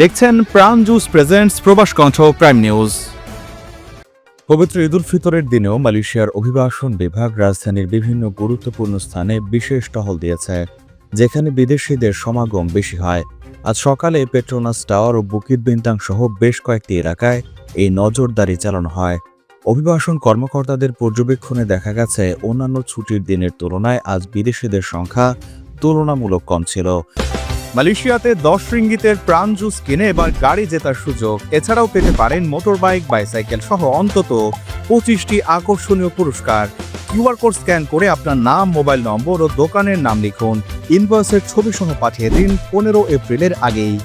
দেখছেন প্রাণ juice presents প্রবাস কণ্ঠ প্রাইম নিউজ পবিত্র ঈদুল ফিতরের দিনেও মালয়েশিয়ার অভিবাসন বিভাগ রাজধানীর বিভিন্ন গুরুত্বপূর্ণ স্থানে বিশেষ টহল দিয়েছে, যেখানে বিদেশিদের সমাগম বেশি হয়। আজ সকালে পেট্রোনাস টাওয়ার ও বুকিত বিন্তাং সহ বেশ কয়েকটি এলাকায় এই নজরদারি চালানো হয়। অভিবাসন কর্মকর্তাদের পর্যবেক্ষণে দেখা গেছে, অন্যান্য ছুটির দিনের তুলনায় আজ বিদেশিদের সংখ্যা তুলনামূলক কম ছিল। মালয়েশিয়াতে দশ রিঙ্গিতের প্রাণ জুস কিনে এবার গাড়ি জেতার সুযোগ। এছাড়াও পেতে পারেন মোটর বাইক বাইসাইকেল সহ অন্তত পঁচিশটি আকর্ষণীয় পুরস্কার। কিউআর কোড স্ক্যান করে আপনার নাম, মোবাইল নম্বর ও দোকানের নাম লিখুন। ইনভয়েসের ছবি সহ পাঠিয়ে দিন পনেরো এপ্রিলের আগেই।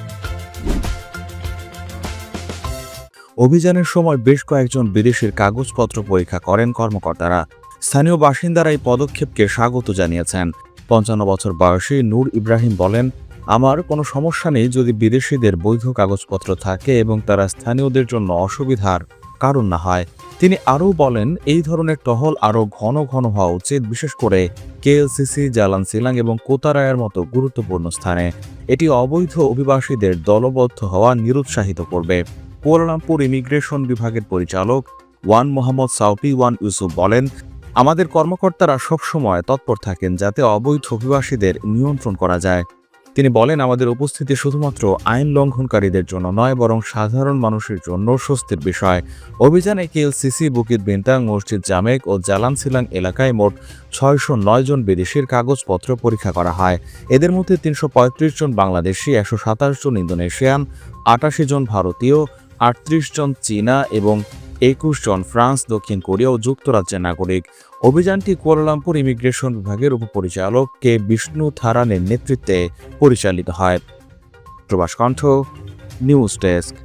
অভিযানের সময় বেশ কয়েকজন বিদেশির কাগজপত্র পরীক্ষা করেন কর্মকর্তারা। স্থানীয় বাসিন্দারা এই পদক্ষেপকে স্বাগত জানিয়েছেন। পঞ্চান্ন বছর বয়সী নূর ইব্রাহিম বলেন আমার কোনো সমস্যা নেই যদি বিদেশিদের বৈধ কাগজপত্র থাকে এবং তারা স্থানীয়দের জন্য অসুবিধার কারণ না হয়। তিনি আরও বলেন, এই ধরনের টহল আরও ঘন ঘন হওয়া উচিত, বিশেষ করে কেএলসিসি, জালান সিলাং এবং কোতারায়ের মতো গুরুত্বপূর্ণ স্থানে। এটি অবৈধ অভিবাসীদের দলবদ্ধ হওয়া নিরুৎসাহিত করবে। কুয়ালালামপুর ইমিগ্রেশন বিভাগের পরিচালক Wan Mohammad Saupi Wan Yusuf বলেন, আমাদের কর্মকর্তারা সবসময় তৎপর থাকেন যাতে অবৈধ অভিবাসীদের নিয়ন্ত্রণ করা যায়। তিনি বলেন, আমাদের উপস্থিতি শুধুমাত্র আইন লঙ্ঘনকারীদের জন্য নয়, বরং সাধারণ মানুষের জন্য স্বস্তির বিষয়। অভিযানে কেএলসিসি, বুকিত বিন্তাং, মসজিদ জামেক ও জালান সিলাং এলাকায় মোট ছয়শো নয় জন বিদেশির কাগজপত্র পরীক্ষা করা হয়। এদের মধ্যে তিনশো পঁয়ত্রিশ জন বাংলাদেশি, একশো সাতাশ জন ইন্দোনেশিয়ান, আটাশি জন ভারতীয়, আটত্রিশ জন চীনা এবং একুশ জন ফ্রান্স, দক্ষিণ কোরিয়া ও যুক্তরাজ্যের নাগরিক। অভিযানটি কুয়ালালামপুর ইমিগ্রেশন বিভাগের উপপরিচালক কে বিষ্ণু থারানের নেতৃত্বে পরিচালিত হয়। প্রবাস কণ্ঠ, নিউজ ডেস্ক।